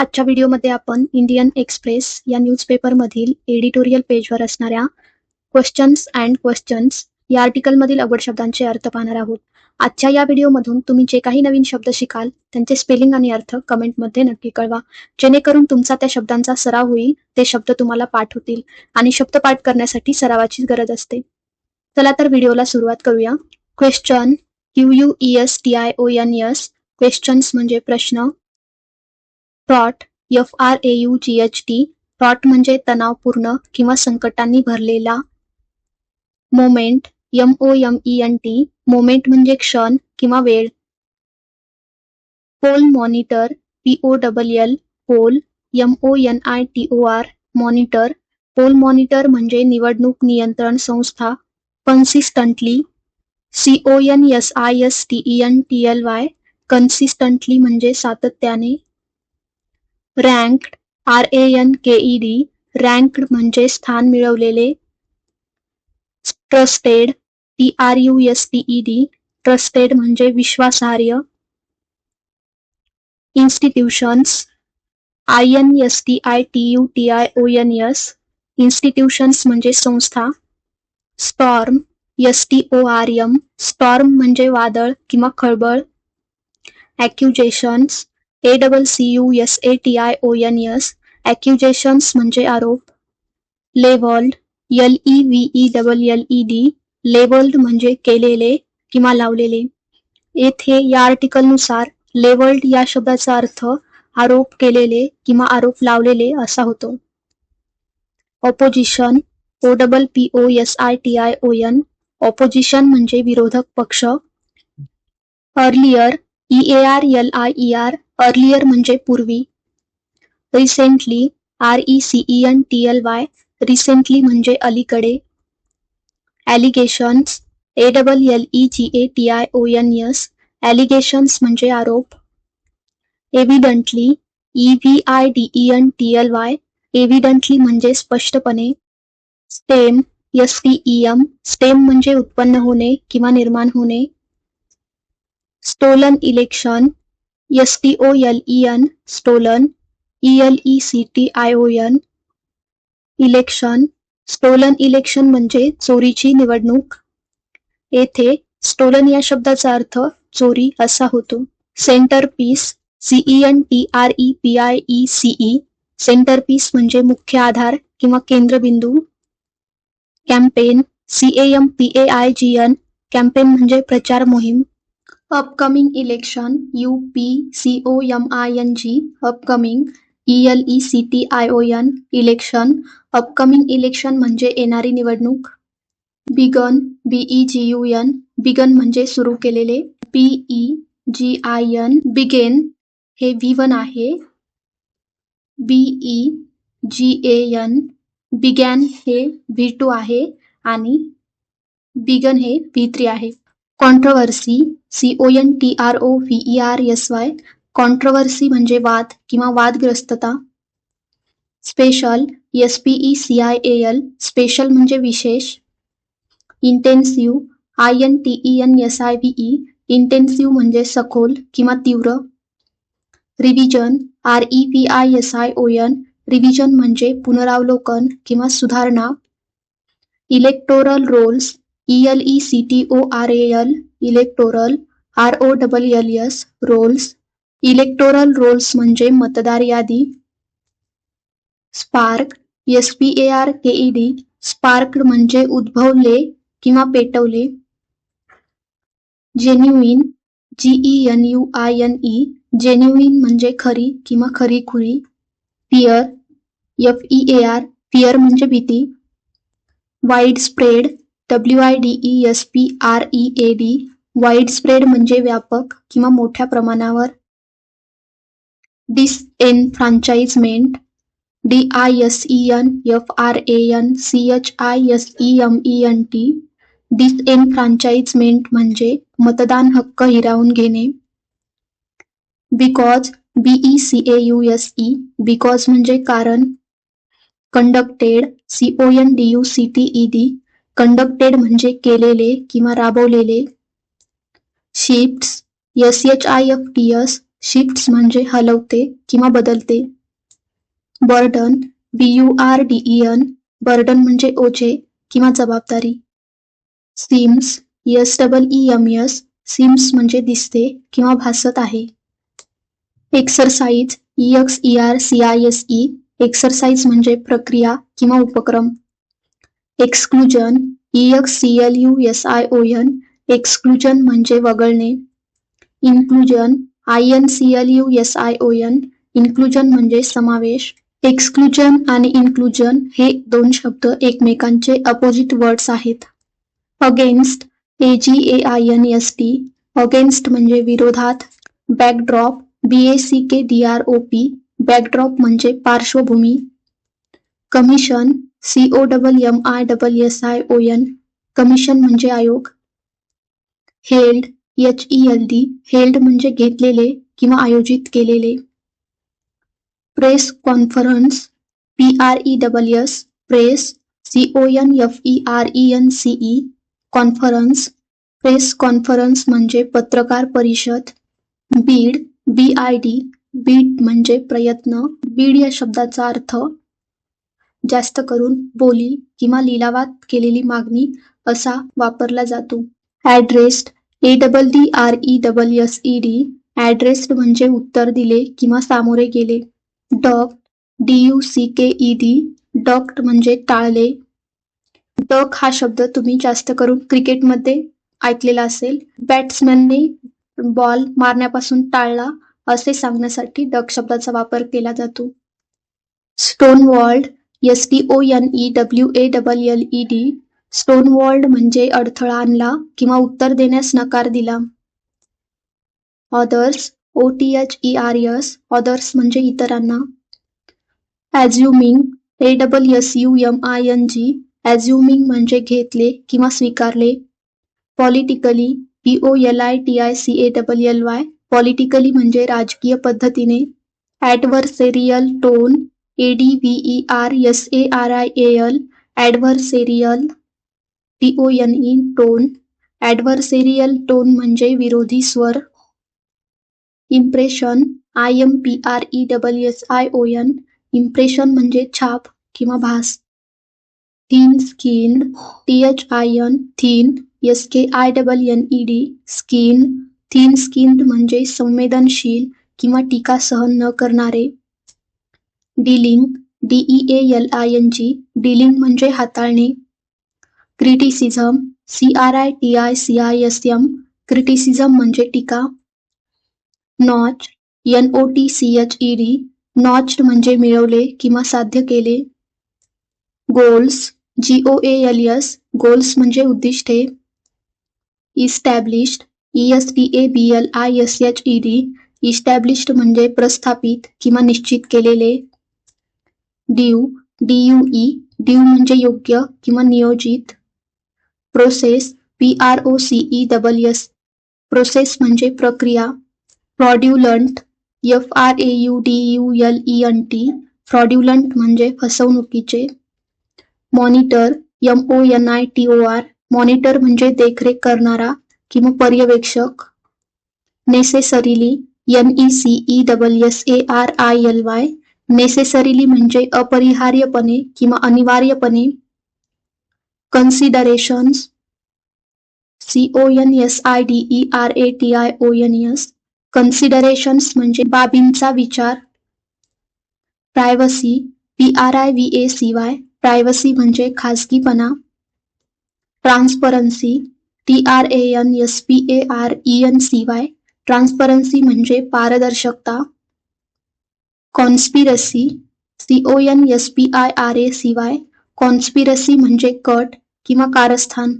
आजच्या व्हिडिओमध्ये आपण इंडियन एक्सप्रेस या न्यूजपेपरमधील एडिटोरियल पेजवर असणाऱ्या क्वेश्चन्स अँड क्वेश्चन्स या आर्टिकलमधील अवघड शब्दांचे अर्थ पाहणार आहोत. आजच्या या व्हिडिओमधून तुम्ही जे काही नवीन शब्द शिकाल त्यांचे स्पेलिंग आणि अर्थ कमेंटमध्ये नक्की कळवा. जेणेकरून तुमचा त्या शब्दांचा सराव होईल ते शब्द तुम्हाला पाठ होतील आणि शब्द पाठ करण्यासाठी सरावाची गरज असते. चला तर व्हिडिओला सुरुवात करूया. Question Q U E S T I O N S questions म्हणजे प्रश्न. Fraught F R A U G H T fraught म्हणजे तणावपूर्ण किंवा संकटांनी भरलेला. Moment M O M E N T moment म्हणजे क्षण किंवा वेळ. Poll monitor P O double L poll M O N I T O R monitor poll monitor म्हणजे निवडणूक नियंत्रण संस्था consistently C O N S I S T E N T L Y consistently म्हणजे सातत्याने. Ranked R A N K E D ranked म्हणजे स्थान मिळवलेले. Trusted T R U S T E D trusted म्हणजे विश्वासार्ह. Institutions I N S T I T U T I O N S institutions म्हणजे संस्था. Storm S T O R M storm म्हणजे वादळ किंवा खळबळ. Accusations A double C U S A T I O N S accusations म्हणजे आरोप. Levelled L E V E double L E D levelled म्हणजे केलेले किंवा लावलेले. येथे या आर्टिकलनुसार लेवल्ड या शब्दाचा अर्थ आरोप केलेले किंवा आरोप लावलेले असा होतो. Opposition O double P O S I T I O N opposition म्हणजे विरोधक पक्ष. Earlier E A R L I E R earlier म्हणजे पूर्वी. Recently R E C E N T L Y recently म्हणजे अलीकडे. Allegations A double L E G A T I O N S allegations म्हणजे आरोप. Evidently E V I D E N T L Y evidently म्हणजे स्पष्टपणे. Stem S T E M stem म्हणजे उत्पन्न होणे किंवा निर्माण होणे. Stolen election S T O L E N stolen E L E C T I O N election stolen election म्हणजे चोरीची निवडणूक. येथे स्टोलन या शब्दाचा अर्थ चोरी असा होतो. Centre piece C E N T R E P I E C E centre piece म्हणजे मुख्य आधार किंवा केंद्रबिंदू. Campaign C M P A I G N campaign म्हणजे प्रचार मोहीम. Upcoming election U P C O M I N G upcoming E L E C T I O N election upcoming election म्हणजे येणारी निवडणूक. Begun B E G U N begun म्हणजे सुरू केलेले. B E G I N begin हे V one आहे. B E G A N began हे V two आहे. आणि बिगन हे व्ही थ्री आहे. Controversy C O N T R O V E R S Y controversy म्हणजे वाद किंवा वादग्रस्तता. Special S P E C I A L special म्हणजे विशेष. Intensive I N T E N S I V E intensive म्हणजे सखोल किंवा तीव्र. Revision R E V I S I O N revision म्हणजे पुनरावलोकन किंवा सुधारणा. Electoral rolls E L E C T O R A L electoral R O double L S rolls electoral rolls म्हणजे मतदार यादी spark S P A R K E D spark म्हणजे उद्भवले किंवा पेटवले genuine G E N U I N E genuine म्हणजे खरी किंवा खरी खुरी fear F E A R fear म्हणजे भीती wide spread W I D E S P R E A D wide spread म्हणजे व्यापक किंवा मोठ्या प्रमाणावर. Disenfranchisement D I S E N F R A N C H I S E M E N T disenfranchisement म्हणजे मतदान हक्क हिरावून घेणे. Because B E C A U S E because म्हणजे कारण. Conducted C O N D U C T E D conducted म्हणजे केलेले किंवा राबवलेले. Shifts S H I F T S shifts म्हणजे हलवते किंवा बदलते. Burden B U R D N burden म्हणजे ओझे किंवा जबाबदारी. Seems S double E M S seems म्हणजे दिसते किंवा भासत आहे. Exercise E X E R C I S E exercise म्हणजे प्रक्रिया किंवा उपक्रम. Exclusion E X C L U S I O N exclusion म्हणजे वगळणे. Inclusion I N C L U S I O N inclusion म्हणजे समावेश. Exclusion आणि inclusion हे दोन शब्द एकमेकांचे अपोजिट वर्ड्स आहेत. Against A G A I N S T against म्हणजे विरोधात. Backdrop B A C K D R O P backdrop म्हणजे पार्श्वभूमी. Commission C O double M I double S I O N commission म्हणजे आयोग. Held H E L D held म्हणजे घेतलेले किंवा आयोजित केलेले. Press conference P R E double S press C O N F E R E N C E conference press conference म्हणजे पत्रकार परिषद. Bid B I D bid म्हणजे प्रयत्न. बीड या शब्दाचा अर्थ जास्त करून बोली किंवा लिलावात केलेली मागणी असा वापरला जातो. Addressed A double D R E double S E D addressed म्हणजे उत्तर दिले किंवा सामोरे गेले. Duck D U C K E D ducked म्हणजे टाळले. डक हा शब्द तुम्ही जास्त करून क्रिकेटमध्ये ऐकलेला असेल. बॅट्समॅनने बॉल मारण्यापासून टाळला असे सांगण्यासाठी डक शब्दाचा वापर केला जातो. Stonewalled S T O N E W A double L E D stonewalled म्हणजे अडथळा आणला किंवा उत्तर देण्यास नकार दिला. Others O T H E R S others म्हणजे इतरांना. Assuming A double S U M I N G assuming म्हणजे घेतले किंवा स्वीकारले. Politically P O L I T I C A double L Y politically म्हणजे राजकीय पद्धतीने. Adversarial tone A D V E R S A R I A L adversarial T O N E tone adversarial tone म्हणजे विरोधी स्वर. Impression I M P R E double S I O N impression म्हणजे छाप किंवा भास. Thin skin T H I N thin S K I double N E D skin thin skin म्हणजे संवेदनशील किंवा टीका सहन न करणारे. Dealing D E A L I N G dealing म्हणजे हाताळणे. C R I T I C I S M criticism टीका. Notch N O T C H E D notched म्हणजे मिळवले किंवा साध्य केले. Goals G O L S goals म्हणजे उद्दिष्टे. Established E S T A B L I S H E D established म्हणजे प्रस्थापित किंवा निश्चित केलेले. Due D U E due म्हणजे योग्य किंवा नियोजित. Process P R O C E double S process म्हणजे प्रक्रिया. Fraudulent F R A U D U L E N T fraudulent म्हणजे फसवणुकीचे. Monitor M O N I T O R monitor म्हणजे देखरेख करणारा किंवा पर्यवेक्षक. Necessarily N E C E double S A R I L Y necessarily म्हणजे अपरिहार्यपणे किंवा अनिवार्यपणे. Considerations C O N S I D E R A T I O N S considerations म्हणजे बाबींचा विचार. Privacy P R I V A C Y privacy म्हणजे खाजगीपणा. Transparency T R A N S P A R E N C Y transparency म्हणजे पारदर्शकता. Conspiracy C O N S P I R A C Y conspiracy म्हणजे कट किंवा कारस्थान.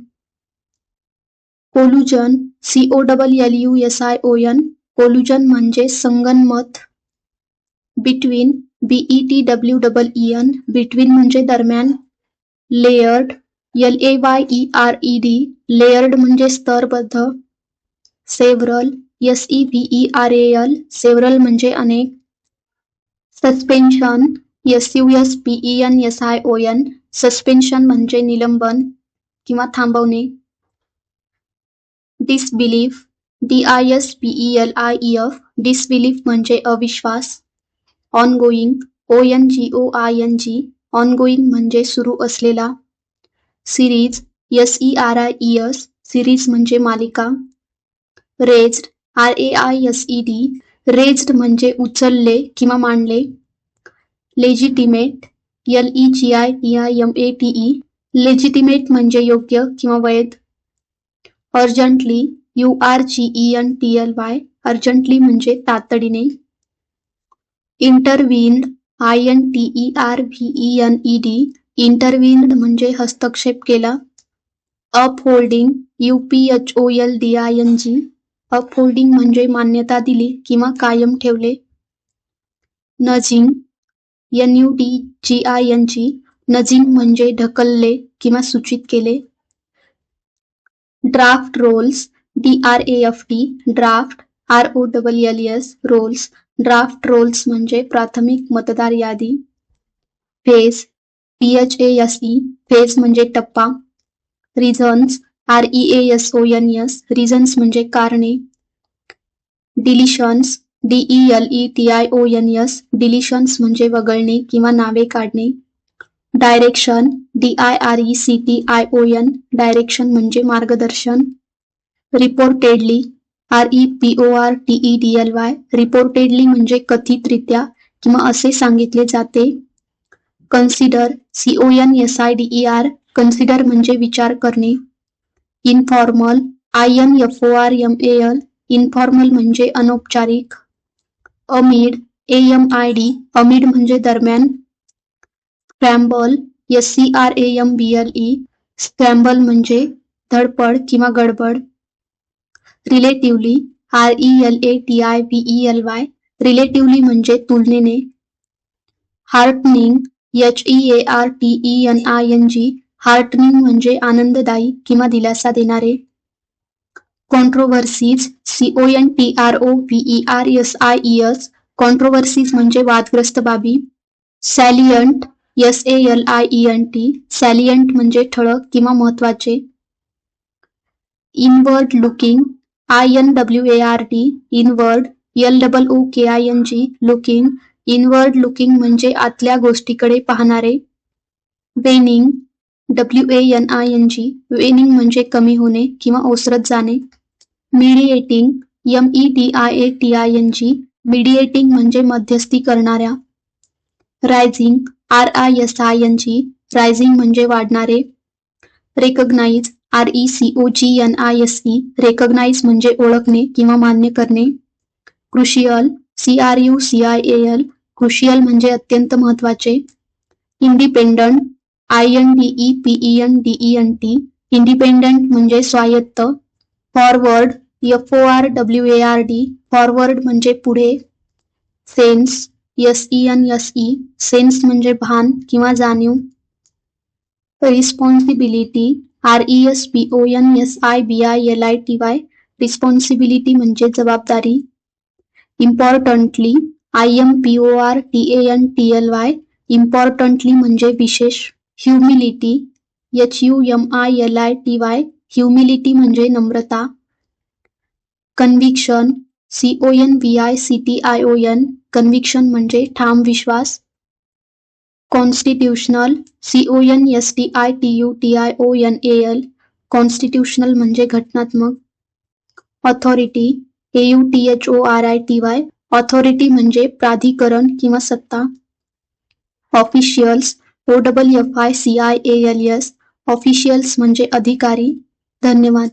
Collusion C O double L U S I O N collusion म्हणजे संगनमत. Between B E T W double E N between म्हणजे दरम्यान. Layered L A Y E R E D layered म्हणजे स्तरबद्ध. Several S E V E R A L several म्हणजे अनेक. Suspension S U S P E N S I O N suspension म्हणजे निलंबन किंवा थांबवणे. Disbelief D I S B E L I E F F disbelief म्हणजे अविश्वास. Ongoing O N G O I N G ongoing म्हणजे सुरू असलेला. Series S E R I E S series म्हणजे मालिका. Raised R A I S E D raised म्हणजे उचलले किंवा मांडले. Legitimate L E G I T I M A T E legitimate म्हणजे योग्य किंवा वैध. Urgently U R G E N T L Y urgently म्हणजे तातडीने. Intervened I N T E R V E N E D intervened म्हणजे हस्तक्षेप केला. Upholding U P H O L D I N G upholding म्हणजे मान्यता दिली किंवा कायम ठेवले. Nudging N U D G I N G nudging म्हणजे ढकलले किंवा सूचित केले. Draft rolls D R A F T draft R O double L S rolls draft rolls म्हणजे प्राथमिक मतदार यादी. Phase P H A S E phase म्हणजे टप्पा. Reasons R E A S O N S reasons म्हणजे कारणे. Deletions D E L E T I O N S deletions म्हणजे वगळणे किंवा नावे काढणे. Direction D I R E C T I O N direction म्हणजे मार्गदर्शन. Reportedly R E P O R T E D L Y reportedly म्हणजे कथितरित्या किंवा असे सांगितले जाते. Consider C O N S I D E R consider म्हणजे विचार करणे. Informal I N F O R M A L informal म्हणजे अनौपचारिक. Amid A M I D amid म्हणजे दरम्यान. Scramble S C R A M B L E scramble म्हणजे धडपड किंवा गडबड. Relatively R E L A T I B E L Y relatively म्हणजे तुलनेने. Heartening H E A R T E N I N G heartening म्हणजे आनंददायी किंवा दिलासा देणारे controversies C O N T R O V R S I E S controversies म्हणजे वादग्रस्त बाबी salient S A L I E N T salient म्हणजे ठळक किंवा महत्त्वाचे inward looking I N W A R D inward L double O K I N G looking inward looking म्हणजे आतल्या गोष्टीकडे पाहणारे waning W A N I N G waning म्हणजे कमी होणे किंवा ओसरत जाणे. Mediating M E T I A T I N G mediating म्हणजे मध्यस्थी करणाऱ्या. Rising R I S I N G rising म्हणजे वाढणारे. Recognise R E C O G N I S E recognise म्हणजे ओळखणे किंवा मान्य करणे. Crucial C R U C I A L crucial म्हणजे अत्यंत महत्त्वाचे independent I N D E E N N T independent म्हणजे स्वायत्त forward F O R W A R D forward म्हणजे पुढे sense S E N S E sense म्हणजे भान किंवा जाणीव responsibility R E S P O N S I B I L I T Y responsibility म्हणजे जबाबदारी importantly I M P O R T A N T L Y importantly म्हणजे विशेष. Humility H U M I L I T Y humility म्हणजे नम्रता. C O N V I C T I O N conviction म्हणजे ठाम विश्वास. Constitutional C O N S T I T U T I O N A L constitutional म्हणजे घटनात्मक. Authority A U T H O R I T Y authority म्हणजे प्राधिकरण किंवा सत्ता. Officials O double F I C I A L S officials म्हणजे अधिकारी. धन्यवाद.